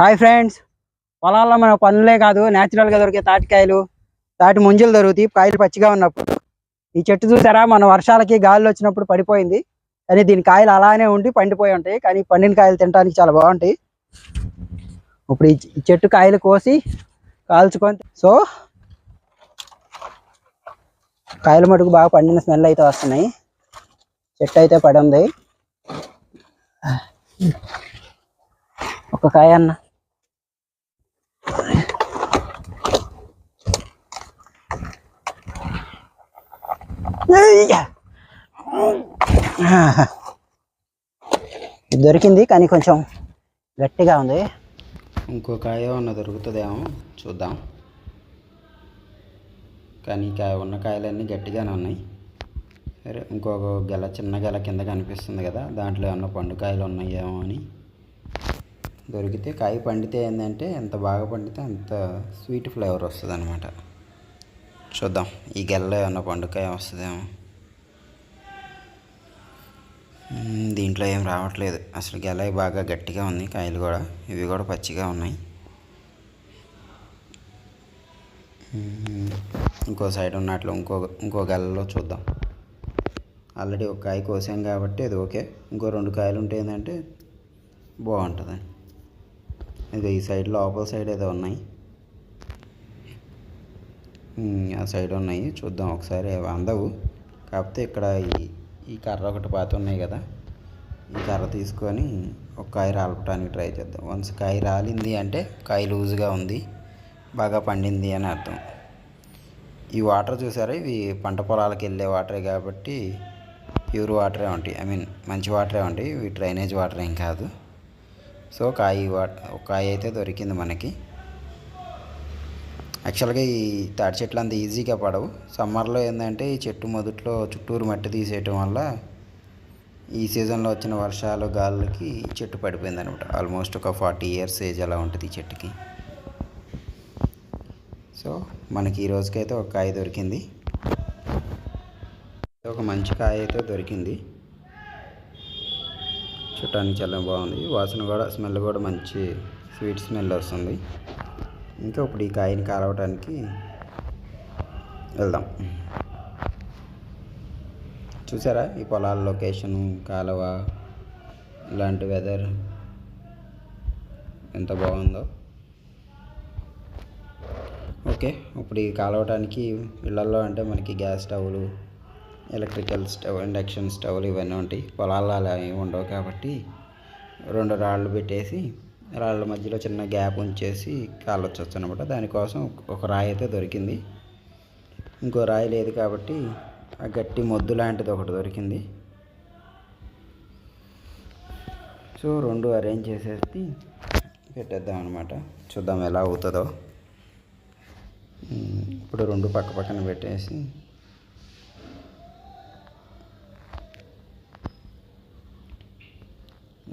Hi friends పొలాల్లో మన పనులే కాదు న్యాచురల్గా దొరికే తాటికాయలు తాటి ముంజలు దొరుకుతాయి. కాయలు పచ్చిగా ఉన్నప్పుడు. ఈ చెట్టు చూసారా? మన వర్షాలకి గాలిలో వచ్చినప్పుడు పడిపోయింది. కానీ దీని కాయలు అలానే ఉండి పండిపోయి ఉంటాయి. కానీ పండిన కాయలు తినడానికి చాలా బాగుంటాయి. ఇప్పుడు ఈ చెట్టు కాయలు కోసి కాల్చుకొని సో కాయలు మటుకు బాగా పండిన స్మెల్ అయితే వస్తున్నాయి. చెట్టు అయితే పడి ఉంది. ఒక కాయ అన్నా. దొరికింది కానీ కొంచెం గట్టిగా ఉంది. ఇంకో కాయ ఉన్న దొరుకుతుందేమో చూద్దాం. కానీ కాయ ఉన్న కాయలన్నీ గట్టిగానే ఉన్నాయి. సరే ఇంకొక గెల చిన్న గెల కింద కనిపిస్తుంది కదా దాంట్లో ఏమన్నా పండు కాయలు ఉన్నాయేమో అని. దొరికితే కాయ పండితే ఏంటంటే ఎంత బాగా పండితే అంత స్వీట్ ఫ్లేవర్ వస్తుంది అనమాట చూద్దాం. ఈ గెలలో ఏమన్నా పండుకాయ వస్తుందేమో. దీంట్లో ఏం రావట్లేదు. అసలు గెల బాగా గట్టిగా ఉంది కాయలు కూడా. ఇవి కూడా పచ్చిగా ఉన్నాయి. ఇంకో సైడ్ ఉన్నట్లు ఇంకో ఇంకో గెలలో చూద్దాం. ఆల్రెడీ ఒక కాయ కోసాం కాబట్టి అది ఓకే. ఇంకో రెండు కాయలు ఉంటే ఏంటంటే బాగుంటుంది. ఇది ఈ సైడ్ లోపల సైడ్ ఏదో ఉన్నాయి. ఆ సైడ్ ఉన్నాయి. చూద్దాం ఒకసారి అవి అందవు. కాకపోతే ఇక్కడ ఈ ఈ కర్ర ఒకటి పాత ఉన్నాయి కదా. ఈ కర్ర తీసుకొని ఒక కాయ రాలపడానికి ట్రై చేద్దాం. వన్స్ కాయ రాలింది అంటే కాయ లూజ్గా ఉంది. బాగా పండింది అని అర్థం. ఈ వాటర్ చూసారా? ఇవి పంట పొలాలకు వెళ్ళే వాటరే కాబట్టి ప్యూర్ వాటరే ఉంటాయి. ఐ మీన్ మంచి వాటరే ఉంటాయి. ఇవి డ్రైనేజ్ వాటర్ ఏం కాదు. సో కాయ వాట ఒక కాయ అయితే దొరికింది మనకి. యాక్చువల్గా ఈ తాటి చెట్లు అంత ఈజీగా పడవు. సమ్మర్లో ఏంటంటే ఈ చెట్టు మొదట్లో చుట్టూరు మట్టి తీసేయటం వల్ల ఈ సీజన్లో వచ్చిన వర్షాలు గాలులకి ఈ చెట్టు పడిపోయింది అనమాట ఆల్మోస్ట్ ఒక ఫార్టీ ఇయర్స్ ఏజ్ అలా ఉంటుంది ఈ చెట్టుకి. సో మనకి ఈ రోజుకైతే ఒక కాయ దొరికింది. ఒక మంచి కాయ అయితే దొరికింది. చూడటానికి చాలా బాగుంది. వాసన కూడా స్మెల్ కూడా మంచి స్వీట్ స్మెల్ వస్తుంది. ఇంకా ఇప్పుడు ఈ కాయని కాలవటానికి వెళ్దాం. చూసారా ఈ పొలాల లొకేషను కాలువ ఇలాంటి వెదర్ ఎంత బాగుందో? ఓకే ఇప్పుడు ఈ కాలవటానికి ఇళ్ళల్లో అంటే మనకి గ్యాస్ స్టవ్లు ఎలక్ట్రికల్ స్టవ్ ఇండక్షన్ స్టవ్లు ఇవన్నీ ఉంటాయి. పొలాల్లో అలా ఏమి ఉండవు కాబట్టి రెండు రాళ్ళు పెట్టేసి రాళ్ళ మధ్యలో చిన్న గ్యాప్ ఉంచేసి కాలొచ్చొచ్చు అనమాట దానికోసం ఒక రాయి అయితే దొరికింది. ఇంకో రాయి లేదు కాబట్టి ఆ గట్టి మొద్దు లాంటిది ఒకటి దొరికింది. సో రెండు అరేంజ్ చేసేసి పెట్టేద్దాం అనమాట చూద్దాం ఎలా అవుతుందో. ఇప్పుడు రెండు పక్క పక్కన పెట్టేసి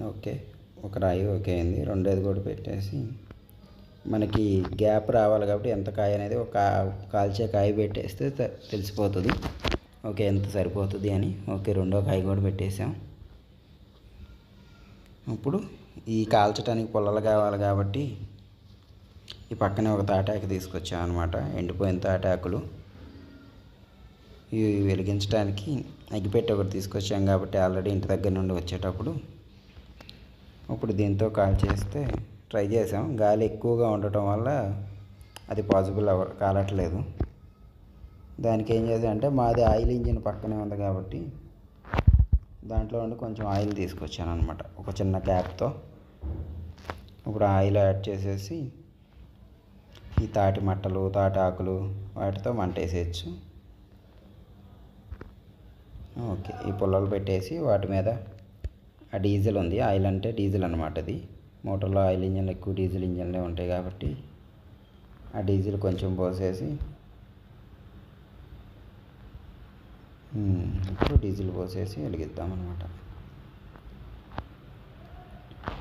ఓకే. ఒక రాయి ఓకే అయింది. రెండోది కూడా పెట్టేసి మనకి గ్యాప్ రావాలి కాబట్టి ఎంత కాయ అనేది ఒక కాల్చే కాయ పెట్టేస్తే తెలిసిపోతుంది. ఓకే ఎంత సరిపోతుంది అని. ఓకే రెండో కాయ కూడా పెట్టేసాం. ఇప్పుడు ఈ కాల్చడానికి పుల్లలు కావాలి కాబట్టి ఈ పక్కనే ఒక తాటాకు తీసుకొచ్చాం అనమాట ఎండిపోయిన తాటాకులు. ఇవి వెలిగించడానికి అగ్గిపెట్టి ఒకటి తీసుకొచ్చాం కాబట్టి ఆల్రెడీ ఇంటి దగ్గర నుండి వచ్చేటప్పుడు ఇప్పుడు దీంతో కాల్ చేస్తే ట్రై చేసాం గాలి ఎక్కువగా ఉండటం వల్ల అది పాసిబుల్ అవ కాలట్లేదు. దానికి ఏం చేసాం అంటే మాది ఆయిల్ ఇంజిన్ పక్కనే ఉంది కాబట్టి దాంట్లో ఉండి కొంచెం ఆయిల్ తీసుకొచ్చాను అనమాట ఒక చిన్న క్యాప్తో. ఇప్పుడు ఆయిల్ యాడ్ చేసేసి ఈ తాటి మట్టలు తాటి ఆకులు వాటితో మంటేసేయచ్చు ఓకే ఈ పుల్లలు పెట్టేసి వాటి మీద ఆ డీజిల్ ఉంది. ఆయిల్ అంటే డీజిల్ అనమాట అది. మోటార్లో ఆయిల్ ఇంజన్లు ఎక్కువ డీజిల్ ఇంజన్లే ఉంటాయి కాబట్టి ఆ డీజిల్ కొంచెం పోసేసి ఇప్పుడు డీజిల్ పోసేసి వెలిగిద్దాం అనమాట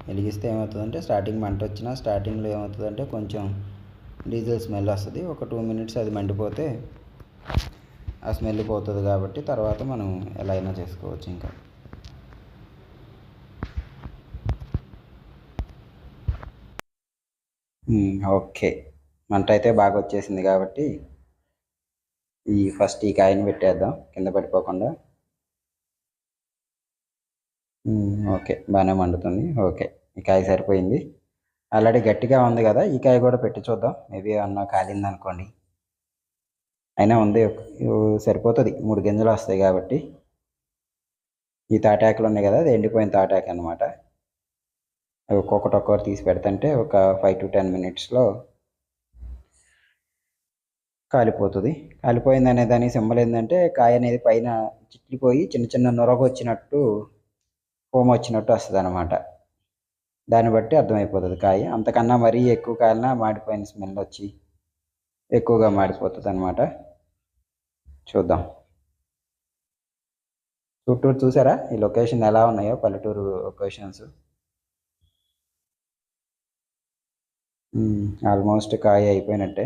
వెలిగిస్తే ఏమవుతుందంటే స్టార్టింగ్ మంట వచ్చినా స్టార్టింగ్లో ఏమవుతుందంటే కొంచెం డీజిల్ స్మెల్ వస్తుంది. ఒక టూ మినిట్స్ అది మండిపోతే ఆ స్మెల్ పోతుంది కాబట్టి తర్వాత మనం ఎలా అయినా చేసుకోవచ్చు ఇంకా. ఓకే. మంట అయితే బాగా వచ్చేసింది కాబట్టి ఈ ఫస్ట్ ఈ కాయని పెట్టేద్దాం కింద పడిపోకుండా. ఓకే బాగానే మండుతుంది. ఓకే ఈ కాయ సరిపోయింది. ఆల్రెడీ గట్టిగా ఉంది కదా ఈ కాయ కూడా పెట్టి చూద్దాం. మేబీ అన్న కాలింది అనుకోండి అయినా ఉంది సరిపోతుంది. మూడు గింజలు వస్తాయి కాబట్టి. ఈ తాటాకులు ఉన్నాయి కదా అది ఎండిపోయిన తాటాకు అనమాట అవి ఒక్కొక్కటి ఒక్కొక్కటి తీసి పెడతంటే ఒక ఫైవ్ టు టెన్ మినిట్స్లో కాలిపోతుంది. కాలిపోయింది అనే దాని సింబల్ ఏంటంటే కాయ అనేది పైన చిట్లిపోయి చిన్న చిన్న నొరగ వచ్చినట్టు హోమ్ వచ్చినట్టు వస్తుంది అనమాట దాన్ని బట్టి అర్థమైపోతుంది కాయ. అంతకన్నా మరీ ఎక్కువ కాలినా మాడిపోయిన స్మెల్ వచ్చి ఎక్కువగా మాడిపోతుంది అనమాట చూద్దాం. చుట్టూరు చూసారా? ఈ లొకేషన్ ఎలా ఉన్నాయో? పల్లెటూరు లొకేషన్స్ ఆల్మోస్ట్ కాయ అయిపోయినట్టే.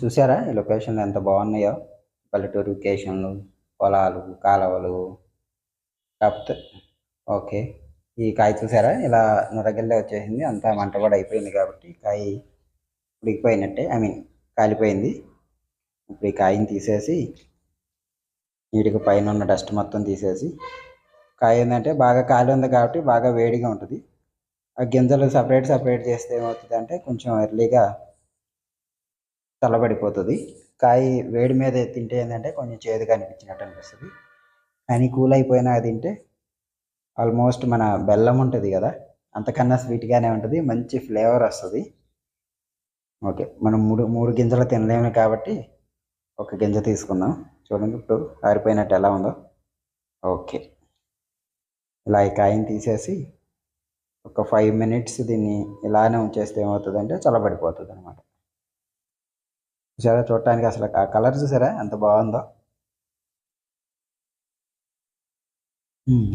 చూసారా ఈ లొకేషన్లు ఎంత బాగున్నాయో? పల్లెటూరు లొకేషన్లు పొలాలు కాలువలు కాకపోతే ఓకే ఈ కాయ చూసారా? ఇలా నురగల్లే వచ్చేసింది. అంతా మంట కూడా అయిపోయింది కాబట్టి కాయ ఉడికిపోయినట్టే. ఐ మీన్ కాలిపోయింది. ఇప్పుడు ఈ కాయని తీసేసి నీటికి పైన ఉన్న డస్ట్ మొత్తం తీసేసి కాయ ఏంటంటే బాగా కాలి ఉంది కాబట్టి బాగా వేడిగా ఉంటుంది. ఆ గింజలు సపరేట్ సపరేట్ చేస్తే ఏమవుతుంది అంటే కొంచెం ఎర్లీగా చల్లబడిపోతుంది. కాయ వేడి మీద తింటే ఏంటంటే కొంచెం చేదుగా అనిపించినట్టు అనిపిస్తుంది. కానీ కూల్ అయిపోయినా తింటే ఆల్మోస్ట్ మన బెల్లం ఉంటుంది కదా అంతకన్నా స్వీట్గానే ఉంటుంది మంచి ఫ్లేవర్ వస్తుంది. ఓకే మనం మూడు మూడు గింజలు తినలేము కాబట్టి ఒక గింజ తీసుకుందాం. చూడండి ఇప్పుడు ఆరిపోయినట్టు ఎలా ఉందో. ఓకే. ఇలా ఈ కాయని తీసేసి ఒక ఫైవ్ మినిట్స్ దీన్ని ఇలానే ఉంచేస్తే ఏమవుతుందంటే చల్లబడిపోతుంది అనమాట చూసారా? చూడటానికి అసలు ఆ కలర్ చూసారా? ఎంత బాగుందో.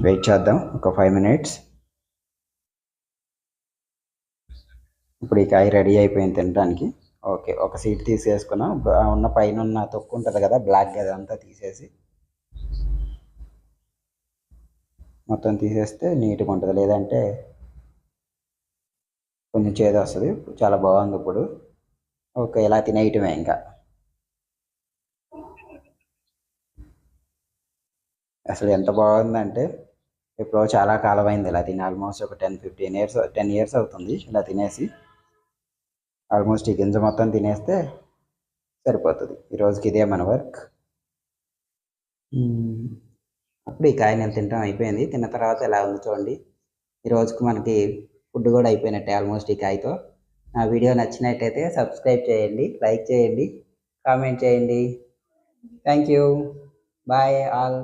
వెయిట్ చేద్దాం. ఒక ఫైవ్ మినిట్స్ ఇప్పుడు ఈ కాయ రెడీ అయిపోయింది తినడానికి ఓకే ఒక సీట్ తీసేసుకున్నాం. ఉన్న పైన ఉన్న తొక్కు ఉంటుంది కదా బ్లాక్ అదంతా తీసేసి. మొత్తం తీసేస్తే నీట్గా ఉంటుంది. లేదంటే కొంచెం వస్తుంది చాలా బాగుంది ఇప్పుడు. ఓకే ఇలా తినేయటమే ఇంకా. అసలు ఎంత బాగుందంటే ఎప్పుడో చాలా కాలం అయింది ఇలా తిని. ఆల్మోస్ట్ ఒక ten fifteen years ten years అవుతుంది ఇలా తినేసి. ఆల్మోస్ట్ ఈ గింజ మొత్తం తినేస్తే సరిపోతుంది. ఈరోజుకి ఇదే మన వర్క్. అప్పుడు ఈ కాయ నేను తింటాం అయిపోయింది. తిన్న తర్వాత ఎలా ఉంది చూడండి. ఈరోజుకి మనకి ఫుడ్ కూడా అయిపోయినట్టే ఆల్మోస్ట్ ఈ కాయతో నా వీడియో నచ్చినట్టయితే సబ్స్క్రైబ్ చేయండి లైక్ చేయండి కామెంట్ చేయండి. Thank you. Bye all.